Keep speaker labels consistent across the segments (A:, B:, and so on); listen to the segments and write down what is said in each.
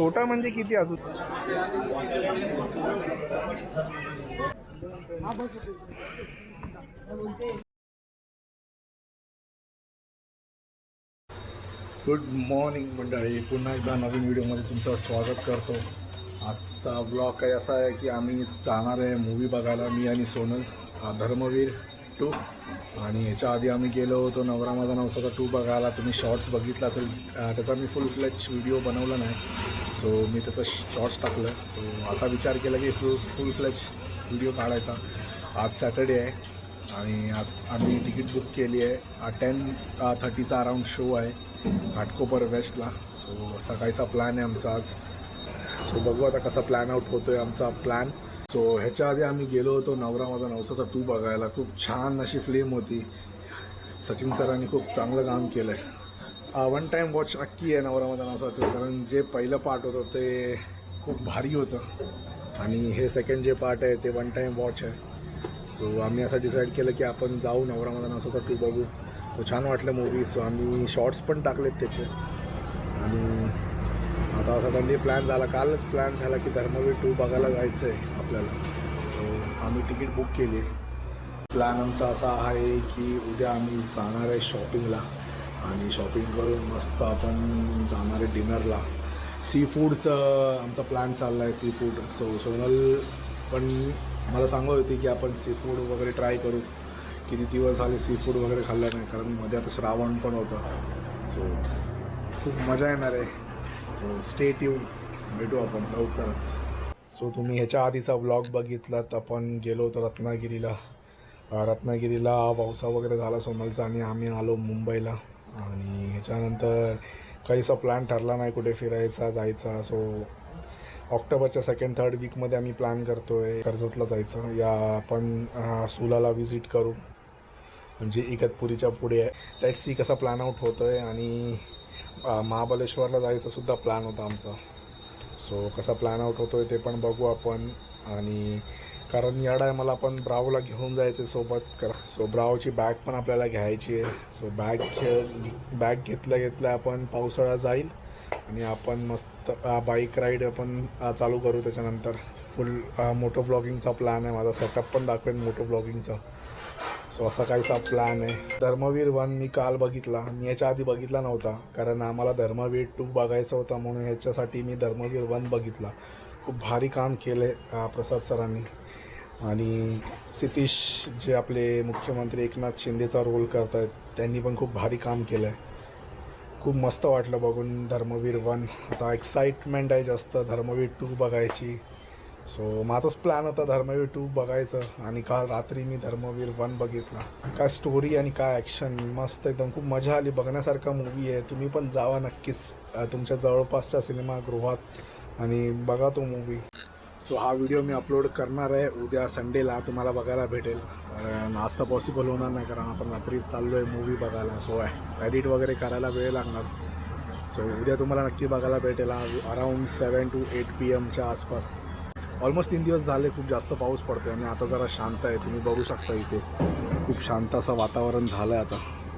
A: छोटा म्हणजे किती अजून? गुड मॉर्निंग मंडळी. पुन्हा एकदा नवीन व्हिडिओमध्ये तुमचं स्वागत करतो. आजचा ब्लॉग काही असा आहे की आम्ही जाणार आहे मूवी बघायला मी आणि सोनल धर्मवीर टू आणि याच्या आधी आम्ही गेलो होतो नवरा माझा नवसाचा टू बघायला. तुम्ही शॉर्ट्स बघितला असेल त्याचा मी फुल फ्लॅच व्हिडिओ बनवला नाही. सो मी त्याचं शॉर्ट्स टाकलं. सो आता विचार केला की फुल फुल फ्लेज व्हिडिओ काढायचा. आज सॅटर्डे आहे आणि आज आम्ही तिकीट बुक केली आहे. टेन थर्टीचा अराऊंड शो आहे घाटकोपर वेस्टला सो सकाळचा प्लॅन आहे आमचा आज. सो बघू आता कसा प्लॅन आउट आहे आमचा प्लॅन सो ह्याच्या आधी आम्ही गेलो होतो नवरा माझा नवसाचा टू बघायला. खूप छान अशी फिल्म होती. सचिन सरांनी खूप चांगलं काम केलं आहे वन टाईम वॉच नक्की आहे नवरा माझा नवसा तू कारण जे पहिलं पार्ट होतं ते खूप भारी होतं. आणि हे सेकंड जे पार्ट आहे ते वन टाईम वॉच आहे. सो आम्ही असं डिसाईड केलं की आपण जाऊ नवरा माझा नवसाचा टू बघू. तो छान वाटलं मूवी सो आम्ही शॉर्ट्स पण टाकलेत त्याचे. आणि आता सडनली प्लॅन झाला. कालच प्लॅन झाला की धर्मवीर टू बघायला जायचं आहे आपल्याला. सो आम्ही तिकीट बुक केली. प्लॅन आमचा असा आहे की उद्या आम्ही जाणार आहे शॉपिंगला आणि शॉपिंग करून मस्त आपण जाणार आहे डिनरला सी फूडचं आमचा प्लॅन चालला आहे सी फूड सो सोनल पण मला सांगत होती की आपण सी फूड वगैरे ट्राय करू. किती दिवस झाले सी फूड वगैरे खाल्लं नाही. कारण मध्ये आता श्रावण पण होतं. सो खूप मजा येणार आहे. सो स्टेट ट्यून भेटू आपण लवकरच. सो तुम्ही ह्याच्या आधीचा व्लॉग बघितलात आपण गेलो होतो रत्नागिरीला. रत्नागिरीला पावसा वगैरे झाला सोनलचा आणि आम्ही आलो मुंबईला. आणि ह्याच्यानंतर काहीसा प्लॅन ठरला नाही कुठे फिरायचा जायचा. सो ऑक्टोबरच्या सेकंड थर्ड वीकमध्ये आम्ही प्लॅन करतो आहे कर्जतला जायचं. या आपण सुलाला व्हिजिट करू. म्हणजे इगतपुरीच्या पुढे. आहे लेट सी कसा प्लॅन आउट होतो आहे आणि महाबलेश्वरला जायचा सुद्धा प्लॅन होता आमचा. सो कसा प्लॅन आउट होतो आहे ते पण बघू आपण. आणि कारण या टायमाला आपण ब्रावला घेऊन जायचं सोबत. कर सो ब्रावची बॅग पण आपल्याला घ्यायची आहे. सो बॅग घे बॅग घेतल्या घेतल्या आपण पावसाळा जाईल. आणि आपण मस्त बाईक राईड आपण चालू करू त्याच्यानंतर. फुल मोटो ब्लॉगिंगचा प्लॅन आहे माझा. सेटअप पण दाखवेन मोटो ब्लॉगिंगचा सो असा काहीसा प्लॅन आहे. धर्मवीर वन मी काल बघितला. मी याच्या आधी बघितला नव्हता. कारण आम्हाला धर्मवीर टू बघायचा होता म्हणून ह्याच्यासाठी मी धर्मवीर वन बघितला. खूप भारी काम केलं आहे प्रसाद सरांनी. आणि सितीश जे आपले मुख्यमंत्री एकनाथ शिंदेचा रोल करत आहेत त्यांनी पण खूप भारी काम केलं आहे खूप मस्त वाटलं बघून धर्मवीर वन आता एक्साइटमेंट आहे जास्त धर्मवीर टू बघायची. सो माझाच प्लॅन होता धर्मवीर टू बघायचं. आणि काल रात्री मी धर्मवीर वन बघितला. काय स्टोरी आणि काय ॲक्शन मस्त एकदम. खूप मजा आली. बघण्यासारखा मूवी आहे. तुम्ही पण जावा नक्कीच. तुमच्या जवळपासच्या सिनेमागृहात. आणि बघा तो मूवी सो हा व्हिडिओ मी अपलोड करणार आहे. उद्या संडेला तुम्हाला बघायला भेटेल. कारण आज तर पॉसिबल होणार नाही. कारण आपण रात्री चाललो आहे मूवी बघायला. सो आहे. एडिट वगैरे करायला वेळ लागणार. सो उद्या तुम्हाला नक्की बघायला भेटेल. Around seven to eight P एमच्या आसपास. ऑलमोस्ट तीन दिवस झाले खूप जास्त पाऊस पडतो आणि आता जरा शांत आहे. तुम्ही बघू शकता इथे. खूप शांत असं वातावरण झालं आहे आता.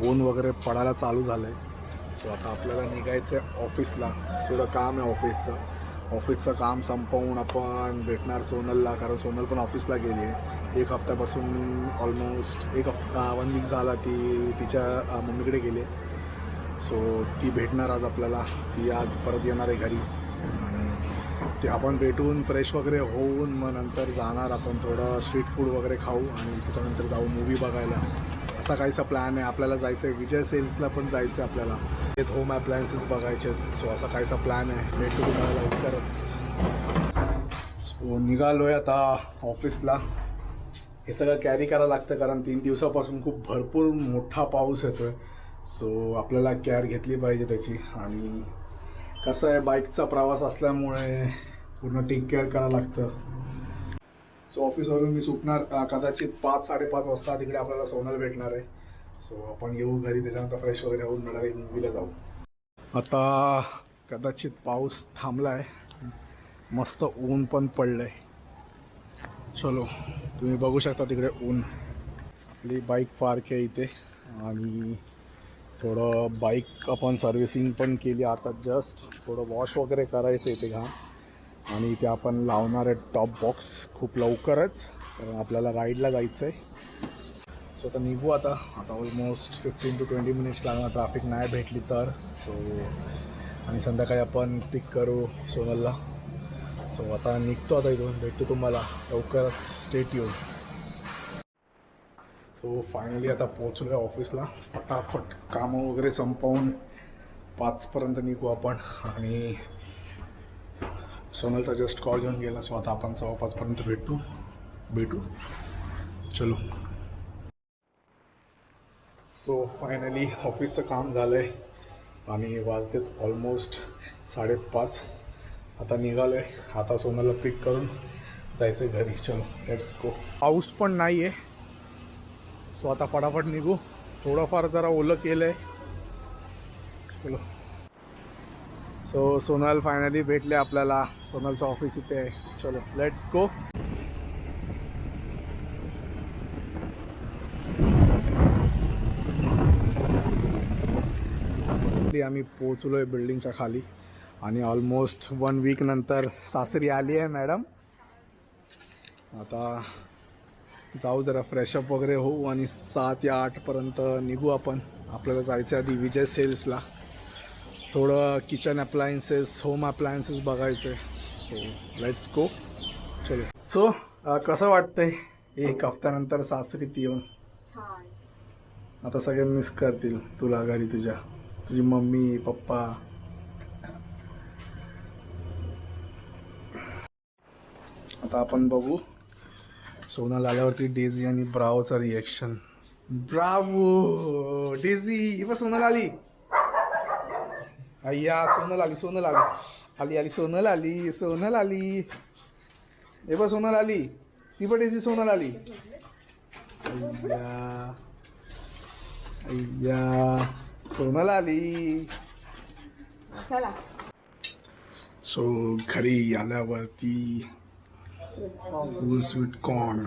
A: ऊन वगैरे पडायला चालू झालं आहे सो आता आपल्याला निघायचं आहे ऑफिसला. थोडं काम आहे ऑफिसचं. ऑफिसचं काम संपवून आपण भेटणार सोनलला कारण सोनल पण ऑफिसला गेली आहे. एक हफ्त्यापासून ऑलमोस्ट एक हफ्ता वन वीक झाला ती तिच्या मम्मीकडे गेली सो ती भेटणार आज आपल्याला. ती आज परत येणार आहे घरी. ते आपण भेटून फ्रेश वगैरे होऊन मग नंतर जाणार आपण थोडं स्ट्रीट फूड वगैरे खाऊ आणि त्याच्यानंतर जाऊ मूवी बघायला. असा काहीसा प्लॅन आहे. आपल्याला जायचं आहे विजय सेल्सला पण जायचं आहे आपल्याला. ते होम अप्लायन्सेस बघायचे सो असा काहीसा प्लॅन आहे. भेटू तुम्हाला लवकरच. सो निघालो आहे आता ऑफिसला हे सगळं कॅरी करायला लागतं कारण तीन दिवसापासून खूप भरपूर मोठा पाऊस येतो आहे सो आपल्याला केअर घेतली पाहिजे त्याची आणि कसं आहे बाईकचा प्रवास असल्यामुळे पूर्ण टेक केअर करावं लागतं. सो ऑफिसवरून मी सुटणार कदाचित पाच साडेपाच वाजता तिकडे आपल्याला सोनल भेटणार आहे. सो आपण येऊ घरी त्याच्यानंतर फ्रेश वगैरे होऊन आहे मूवीला जाऊ. आता कदाचित पाऊस थांबला आहे मस्त ऊन पण पडलं आहे चलो तुम्ही बघू शकता तिकडे ऊन. आपली बाईक पार्क आहे इथे. आणि थोडं बाईक आपण सर्व्हिसिंग पण केली आता जस्ट थोडं वॉश वगैरे करायचं आहे ते घाम आणि इथे आपण लावणार आहे टॉप बॉक्स खूप लवकरच. कारण आपल्याला राईडला जायचं आहे सो आता निघू आता. आता almost fifteen to twenty minutes लागणार. ट्रॅफिक नाही भेटली तर. सो आणि संध्याकाळी आपण पिक करू सोनलला. सो आता निघतो आता इथून. भेटतो तुम्हाला. लवकरच. स्टेट येऊन सो फायनली आता पोचलो आहे ऑफिसला फटाफट कामं वगैरे संपवून पाचपर्यंत निघू आपण. आणि सोनलचा जस्ट कॉल घेऊन गेला. सो आता आपण सव्वा पाचपर्यंत भेटतो भेटू. चलो. सो फायनली ऑफिसचं काम झालं आहे आणि वाजतेत ऑलमोस्ट साडेपाच. आता निघालो आहे आता सोनाला पिक करून जायचं आहे घरी. चलो लेट्स गो पाऊस पण नाही आहे सो आता फटाफट निघू. थोडंफार जरा ओलं केलं आहे चलो. सो सोनल फायनली भेटले आपल्याला. सोनलचं ऑफिस इथे आहे. चलो लेट्स गो आम्ही पोचलो आहे बिल्डिंगच्या खाली. आणि ऑलमोस्ट वन वीक नंतर सासरी आली आहे मॅडम आता जाऊ जरा फ्रेशअप वगैरे होऊ आणि सात या आठपर्यंत निघू आपण. आपल्याला जायचं आधी विजय सेल्सला थोडं किचन अप्लायन्सेस होम अप्लायन्सेस बघायचे सो लेट्स गो चलो. सो कसं वाटतंय? एक हफ्त्यानंतर सासरीत येऊन? आता सगळे मिस करतील तुला घरी तुझ्या. तुझी मम्मी पप्पा. आता आपण बघू. सोनल आल्यावरती डेझी आणि ब्रावोचं रिएक्शन ब्रावो डेझी बघ सोनल आली. अय्या सोनल आली सोनल आली. आली आली सोनल आली सोनल आली. हे बघ सोनल आली. ती पण डेझी सोनल आली. अय्या अय्या सोनल आली.
B: चला.
A: सो घरी आल्यावरती full sweet corn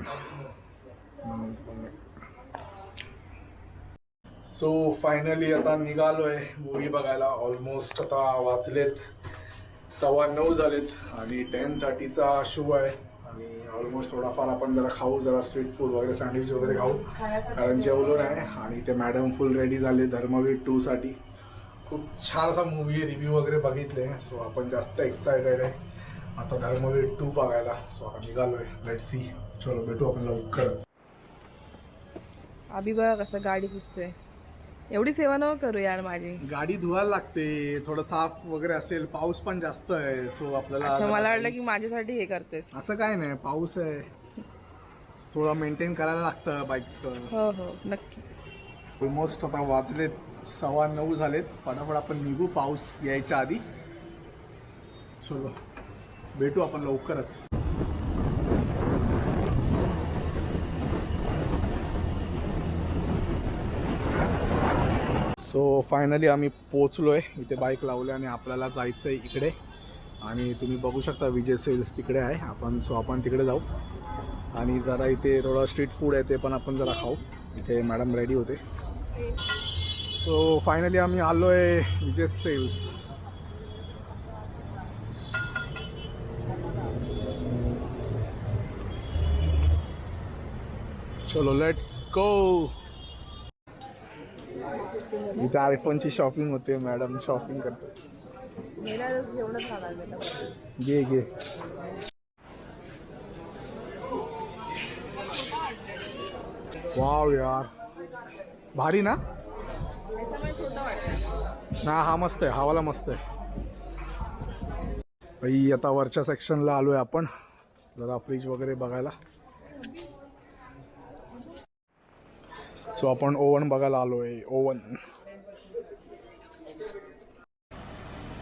A: so finally आता निघालोय. मूवी बघायला ऑलमोस्ट आता वाचलेत. सव्वा नऊ झालेत आणि टेन थर्टीचा शो आहे. आणि ऑलमोस्ट थोडाफार आपण जरा खाऊ जरा स्ट्रीट फूड वगैरे सँडविच वगैरे खाऊ. कारण जेवलो नाही आणि ते मॅडम फुल रेडी झाले धर्मवीर टू साठी. खूप छान असा मूवी आहे रिव्ह्यू वगैरे बघितले. सो आपण जास्त एक्सायटेड आहे. आता धर्मवीर टू बघायला. सो आता निघालोय. लेट सी चलो भेटू आपण लवकरच
B: अभि बघा कसं गाडी पुसतोय. एवढी सेवा नको करू यार माझी.
A: गाडी धुवायला लागते. थोडं साफ वगैरे असेल. पाऊस पण जास्त आहे. सो आपल्याला
B: अच्छा मला वाटलं की माझ्यासाठी हे करतेस.
A: असं काय नाही. पाऊस आहे. थोडं मेंटेन करायला लागतं बाईकचं
B: हो हो. नक्की.
A: ऑलमोस्ट आता वाजलेत सव्वा नऊ झालेत. फटाफट आपण निघू. पाऊस यायच्या आधी. चलो. भेटू आपण लवकरच. सो फायनली आम्ही पोचलो आहे इथे बाईक लावले आणि आपल्याला जायचं आहे इकडे. आणि तुम्ही बघू शकता विजय सेल्स तिकडे आहे. आपण सो आपण तिकडे जाऊ. आणि जरा इथे थोडं स्ट्रीट फूड आहे ते पण आपण जरा खाऊ. इथे मॅडम रेडी होते. सो फायनली आम्ही आलो आहे विजय सेल्स चलो लेट्स गो इथे आयफोनची शॉपिंग होते मॅडम शॉपिंग करते घे घे. वाव यार. भारी ना? ना हा मस्त आहे हवाला मस्त आहे. आता वरच्या सेक्शनला आलोय आपण. जरा फ्रीज वगैरे बघायला. सो आपण ओवन बघायला आलोय ओवन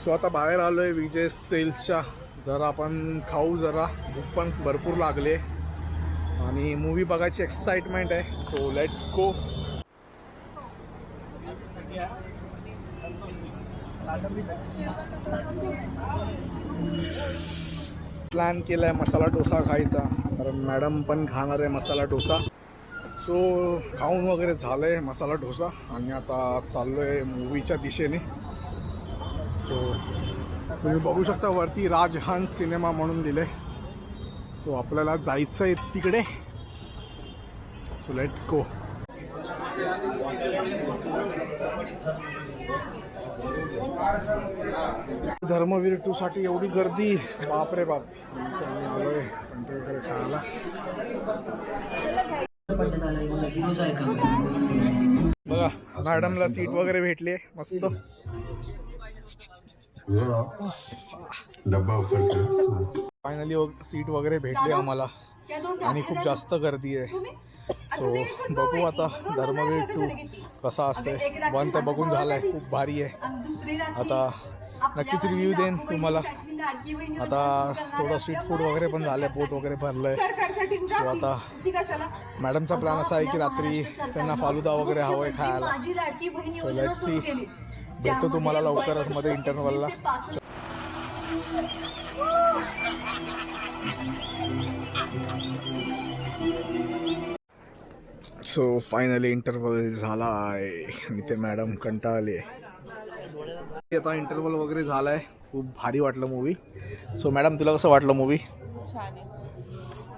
A: सो आता बाहेर आलोय विजय सेल्सच्या. जरा आपण खाऊ जरा. भूक पण भरपूर लागले. आणि मूवी बघायची एक्साइटमेंट आहे. सो लेट्स गो प्लॅन केलाय मसाला डोसा खायचा. कारण मॅडम पण खाणार आहे मसाला डोसा. सो खाऊन वगैरे झालं आहे मसाला डोसा. आणि आता चाललो आहे मूवीच्या दिशेने. सो तुम्ही बघू शकता वरती राजहंस सिनेमा म्हणून दिले सो आपल्याला जायचं आहे तिकडे. So let's go Dharmaveer two साठी एवढी गर्दी. बापरे बाप. आलोय. कंट्रोल वगैरे खायला
C: बघा
A: मॅडमला सीट वगैरे भेटली मस्त. फायनली सीट वगैरे भेटली आम्हाला. आणि खूप जास्त गर्दी आहे. सो बघू आता धर्मवीर टू कसा असते वन तर बघून झालाय खूप भारी आहे. आता नक्कीच रिव्ह्यू देईन तुम्हाला. आता थोडं स्ट्रीट फूड वगैरे पण झालंय पोट वगैरे भरलंय. सो आता मॅडमचा प्लॅन असा आहे की रात्री त्यांना फालुदा वगैरे हवंय खायला. सो लेट सी भेटतो तुम्हाला लवकरच मध्ये इंटरव्हलला सो फायनली इंटरव्हल झाला आहे आणि ते मॅडम कंटाळले. आता इंटरव्हल वगैरे झाला आहे खूप भारी वाटलं मूवी सो मॅडम तुला कसं वाटलं मूवी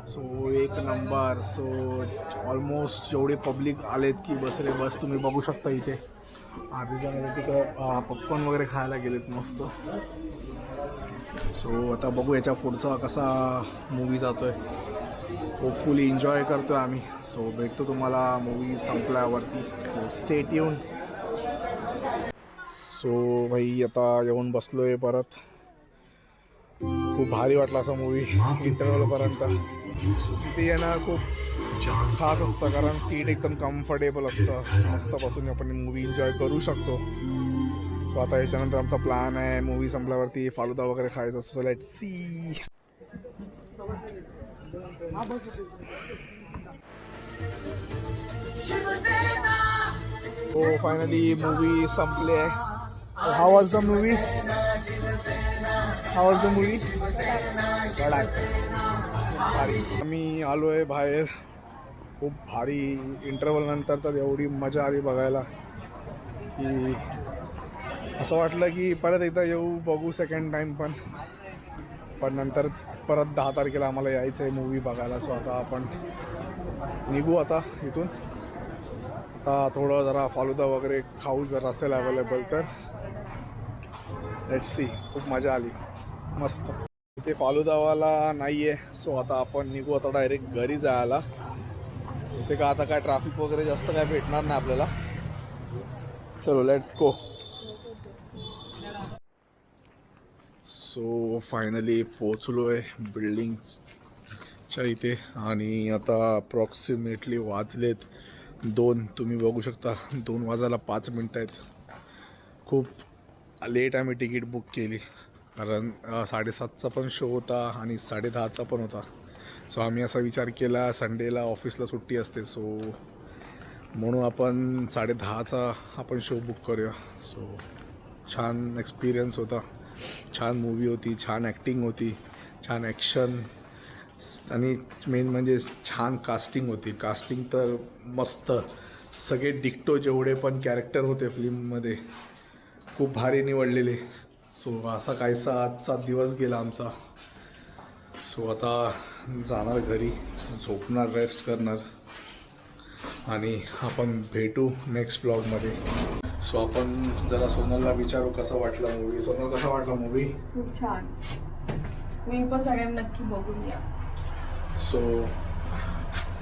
A: सो एक नंबर सो ऑलमोस्ट जेवढे पब्लिक आलेत की बसरे बस तुम्ही बघू शकता इथे. आधीच्या जण तिकडं पॉपकॉर्न वगैरे खायला गेलेत मस्त. सो आता बघू याच्या पुढचा कसा मूवी जातोय. होपफुली एन्जॉय करतोय आम्ही. सो भेटतो तुम्हाला मूवी संपल्यावरती. सो स्टेट येऊन सो भाई आता येऊन बसलो आहे परत. खूप भारी वाटला असा मूवी इंटरव्हलपर्यंत तिथे येणं खूप खास असतं कारण सीट एकदम कम्फर्टेबल असतं. मस्त बसून आपण मूवी एन्जॉय करू शकतो. सो आता याच्यानंतर आमचा प्लॅन आहे मूवी संपल्यावरती फालुदा वगैरे खायचा सो लेट सी हो फायनली मूवी संपली आहे. Was the movie how was the movie भारी आम्ही आलो आहे बाहेर. खूप भारी इंटरव्हल नंतर तर एवढी मजा आली बघायला. की असं वाटलं की परत एकदा येऊ बघू सेकंड टाईम पण. पण नंतर परत दहा तारखेला आम्हाला यायचं आहे मूवी बघायला. सो आता आपण निघू आता इथून. आता थोडं जरा फालुदा वगैरे खाऊ जर असेल अवेलेबल तर. लेट सी खूप मजा आली. मस्त. इथे फालुदावाला नाही आहे सो आता आपण निघू आता डायरेक्ट घरी जायला. इथे का आता काय ट्रॅफिक वगैरे जास्त काय भेटणार नाही आपल्याला. चलो लेट्स गो सो फायनली पोचलो आहे बिल्डिंगच्या इथे. आणि आता अप्रॉक्सिमेटली वाजलेत दोन. तुम्ही बघू शकता दोन वाजायला पाच मिनटं आहेत. खूप लेट आम्ही तिकीट बुक केली. कारण साडेसातचा पण शो होता आणि साडेदहाचा पण होता. सो आम्ही असा विचार केला संडेला ऑफिसला सुट्टी असते. सो म्हणून आपण साडेदहाचा आपण शो बुक करूया. सो छान एक्सपिरियन्स होता. छान मूवी होती छान ॲक्टिंग होती छान ॲक्शन आणि मेन म्हणजे छान कास्टिंग होती. कास्टिंग तर मस्त. सगळे डिक्टो जेवढे पण कॅरेक्टर होते फिल्ममध्ये खूप भारी निवडलेले. सो असा काहीसा आजचा दिवस गेला आमचा. सो आता जाणार घरी झोपणार रेस्ट करणार. आणि आपण भेटू नेक्स्ट ब्लॉगमध्ये सो आपण जरा सोनलला विचारू कसं वाटलं मूवी सोनल कसा वाटला मूवी
B: खूप छान. मी पण सगळ्यांना नक्की बघून या.
A: सो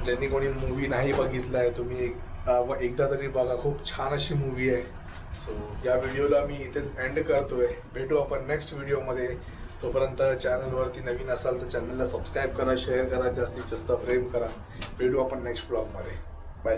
A: ज्यांनी कोणी मूवी नाही बघितला आहे तुम्ही व एकदा तरी बघा खूप छान अशी मूवी आहे. सो या व्हिडिओला मी इथेच एंड करतोय. भेटू आपण नेक्स्ट व्हिडिओमध्ये तोपर्यंत चॅनलवरती नवीन असाल तर चॅनलला सबस्क्राईब करा शेअर करा जास्तीत जास्त प्रेम करा. भेटू आपण नेक्स्ट ब्लॉगमध्ये बाय